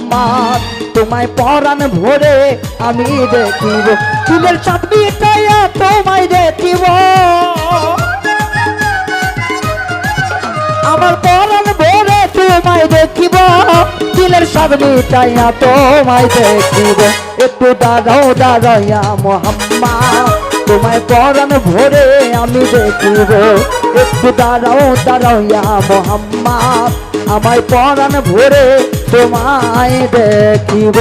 মোহাম্মদ তোমায় পরাণ ভরে আমি দেখিব। ফুলের সাত মিটাইয়া তোমায় দেখিব। আমার পরাণ ভরে তোমায় দেখিব। দিলের সব মিটাইয়া তোমায় দেখিব। একটু দাঁড়াও, দাঁড়াইয়া মোহাম্মা। তোমায় পরাণ ভরে আমি দেখিব। একটু দাঁড়াও দাঁড়াও ইয়া মোহাম্মদ। আমায় পরাণ ভরে তোমায় দেখিব।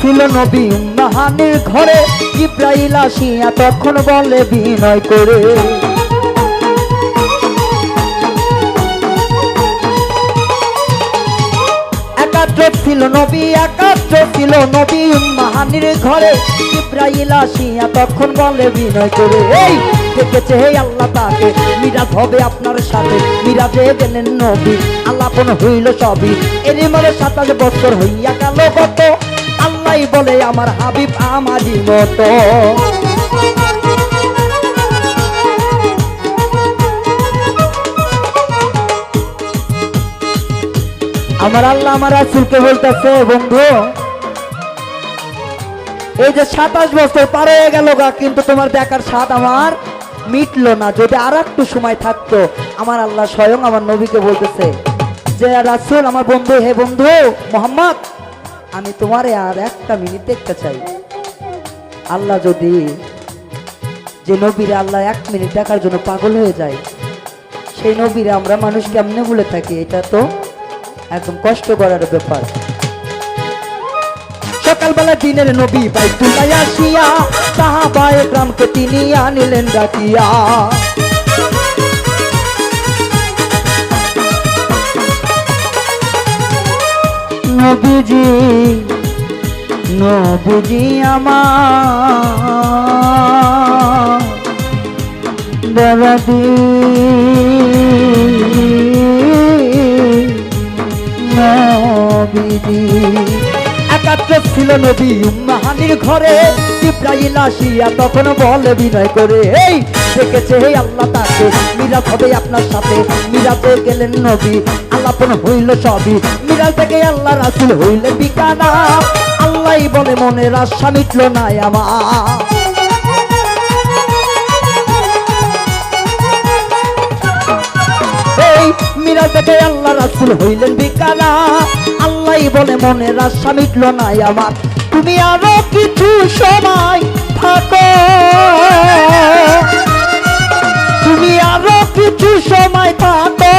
ছিল নবী, উম্মাহানের ঘরে ইব্রাহিল আসিয়া তখন বলে বিনয় করে। ছিল নবী, একাত্র ছিল নবী ঘরে ইব্রাহিল আসিয়া তখন বলে বিনয় করে। এই, দেখেছে হে আল্লাহ তাকে, মিরাজ হবে আপনার সাথে। মিরাজে গেলেন নবী আল্লাপন হইল সবই। এরই মনে সাতাশ বছর হইয়া গেল, কত বলে আমার হাবিব আমারই মতো। আমার আল্লাহ আমার রাসুলকে বলতেছে, বন্ধু, এই যে সাতাশ বছর পার হয়ে গেল গা, কিন্তু তোমার দেখার স্বাদ আমার মিটলো না। যদি আর একটু সময় থাকতো, আমার আল্লাহ স্বয়ং আমার নবীকে বলতেছে যে, রাসুল, আমার বন্ধু, হে বন্ধু, মোহাম্মদ আমি তোমারে আর একটা মিনিট দেখতে চাই। আল্লাহ যদি যে নবীরে আল্লাহ এক মিনিট দেখার জন্য পাগল হয়ে যায়, সেই নবীরে আমরা মানুষ কেমনে বলে থাকি, এটা তো একদম কষ্ট করার ব্যাপার। সকালবেলা দিনের নবী বাইতুল্লাহ আসিয়া, সাহাবায়ে গ্রামকে তিনি আনিলেন ডাকিয়া। নবীজি নবীজি আমার বেড়াদি নবীজি, একাত্র ছিল নবী উম্মাহানির ঘরে ইব্রাহিল আসিয়া তখন বলে বিনয় করে, এই, দেখেছে হে আল্লাহ তাকে, মিরাজ হবে আপনার সাথে, মিরাজে গেলেন নবী আল্লাপন হইল সবই মিরাজ থেকে আল্লাহ রাসুল হইলেন বিকানা আল্লাহ বলে মনের আশা মিটল না আমার। মিরাজ থেকে আল্লাহ রাসুল হইলেন বিকানা আল্লাহ বলে মনের আশা মিটল না আমার। তুমি আরও কিছু সময় থাকো। তুমি আরও কিছু সময় থাকো।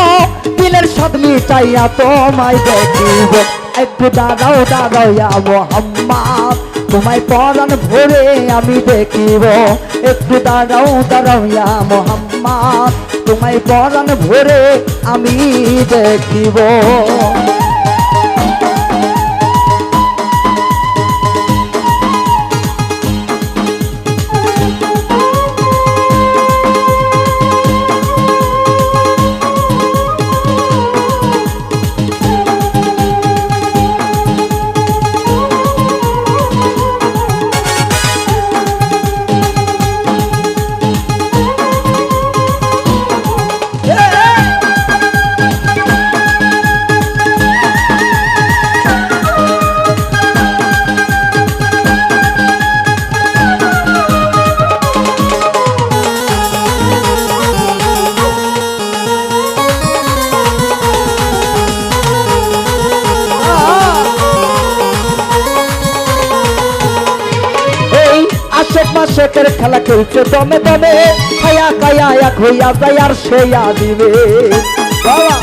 দিলের স্বাদ মিটাইয়া তোমায় দেখিব। একটু দাঁড়াও দাঁড়াইয়া মোহাম্মদ। তোমায় পরাণ ভরে আমি দেখিব। একটু দাঁড়াও দাঁড়াইয়া মোহাম্মদ। তোমায় পরাণ ভরে আমি দেখিব। মাসেকের খেলা খেলছে দমে দমে। খায়া খায়া এক হইয়া যায় আর সেয়া দিবে বাবা।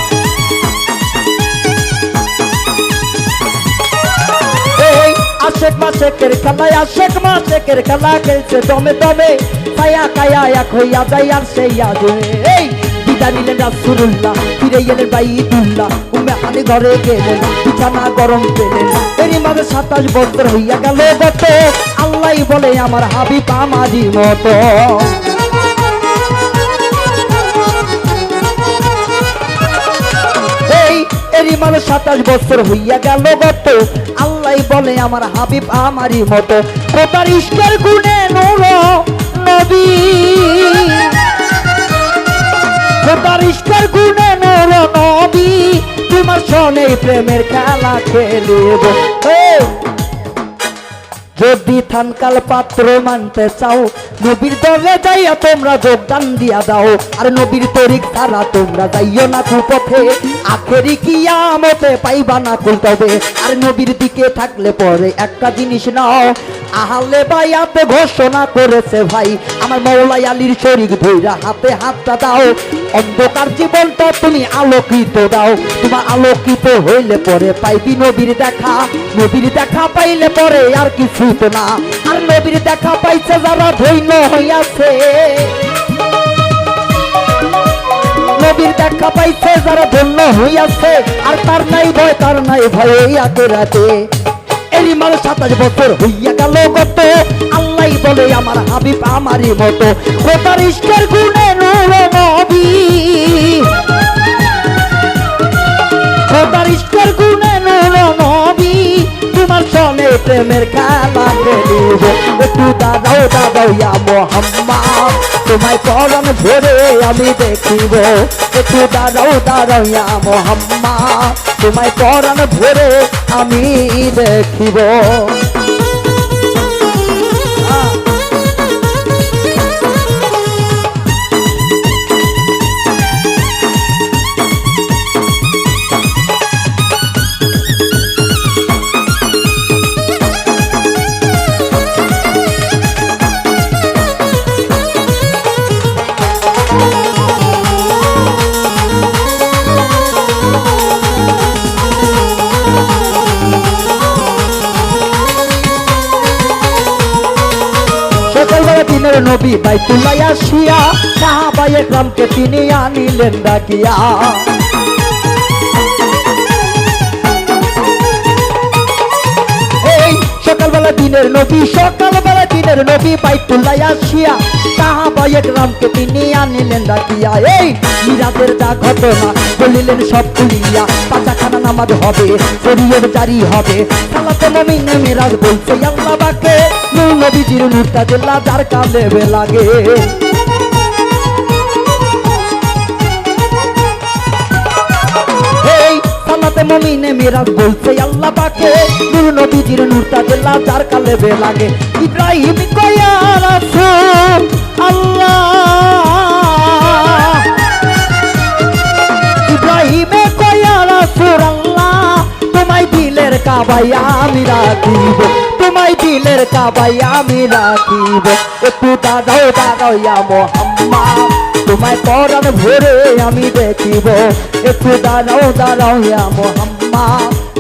আশেক মাসেকের খেলায়, আশেক মাসেকের খেলা খেলছে দমে দমে। খায়া খায়া এক হইয়া যায় আর সেয়া দিবে এই বিদায় নিলেন রাসুল্লাহ ফিরে এলেন বাইদুল্লাহ উমে হানি ঘরে গেলেন বিছানা গরম পেলেন এরই মাঝে সাতাশ বছর হইয়া গেল গত আল্লাহ বলে আমার হাবিব আমারই মতো। এরই মানে সাতাশ বছর হইয়া গেল গত আল্লাহ বলে আমার হাবিব আমারই মতো। কোথার ইষ্টের গুণে নবী। ইষ্টের গুণে নর নবী তোমার সনে প্রেমের খেলা খেলিব। যদি থানকাল পাত্র মানতে চাও, নবীর দলে যাইয়া তোমরা যোগদান দিয়া দাও। আর নবীর তরিক ছাড়া তোমরা যাইও না কুপথে। আখেরি কিয়ামতে পাইবা না কুল তবে আর নবীর দিকে থাকলে পরে একটা জিনিস নাও। আহালে বাইয়াতে ঘোষণা করেছে ভাই, আমার মৌলাই আলীর শরীর ধৈরা হাতে হাতটা দাও। অন্ধকার জীবনটা তুমি আলোকিত দাও। তোমার আলোকিত হইলে পরে পাইবি নবীর দেখা। নবীর দেখা পাইলে পরে আর কিছু তো না। আর নবীর দেখা পাইছে যারা ধৈন্য হইয়াছে। নবীর দেখা পাইছে যারা ধন্য হইয়াছে। আর তার নাই ভয়, তার নাই ভয় এই আগে রাতে। এরই মাল সাতাশ বছর হইয়া গেল গত। আল্লাহ বলে, আমার হাবিব আমারই মতো। কোথার ইষ্টের গুণে প্রেমের খেলা খেলিব। একটু দাদাও দাদাইয়া মোহাম্মদ। তোমায় পরন ভরে আমি দেখিব। একটু দাদাও দাদাইয়া মোহাম্মদ। তোমায় পরন ভরে আমি দেখিব। দিনের নবী বাইতুল্লাই আসিয়া সাহাবায়ে গ্রামকে তিনি আনিলেন ডাকিয়া। সকালবেলা দিনের নবী সকালবেলা দিনের নবী বাইতুল্লাহ আসিয়া সাহাবায়ে গ্রামকে তিনি আনিলেন ডাকিয়া। এই মিরাজের যা ঘটনা বলিলেন সব খুলিয়া পাঁচাখানা নামাজ হবে, শরীয়ত জারি হবে। সালাতে মমিনে মিরাজ বলছে, আল্লাহ বাকে নবীজির জেলা যার কালে লাগে। মমিনে মিরাজ বলছে, আল্লাহ পাকে। নূর নবীজির নূরটা জেলা যার কালে বে লাগে। ইব্রাহিম কয়া রাসূল, আল্লাহ। ইব্রাহিমে কয়া রাসূল, আল্লাহ, তোমায় দিলের কাবাই আমি রাখিব। তোমায় দিলের কাবাই আমি রাখিব। একটু দাদাও ইয়া মোহাম্মদ। তোমায় পরাণ ভরে আমি দেখিব। একটু দাঁড়াও দাঁড়াও ইয়া মোহাম্মা।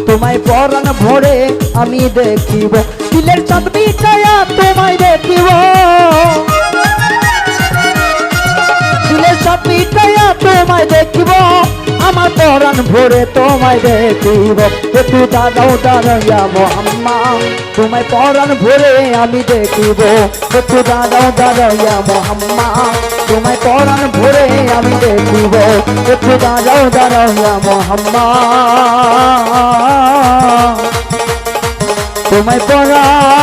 তোমায় পরাণ ভরে আমি দেখিব। দিলের চাঁদ মিটায়া তোমায় দেখিব। দিলের চাঁদ মিটায়া তোমায় দেখিব। পরাণ ভরে তোমায় দেখিব। একটু দাঁড়াও দাঁড়াইয়া মোহাম্মদ তোমায় পরাণ ভরে আমি দেখিব। একটু দাঁড়াও দাঁড়াইয়া মোহাম্মদ তোমায় পরাণ ভরে আমি দেখিব। একটু দাঁড়াও দাঁড়াইয়া মোহাম্মদ তোমায় পরাণ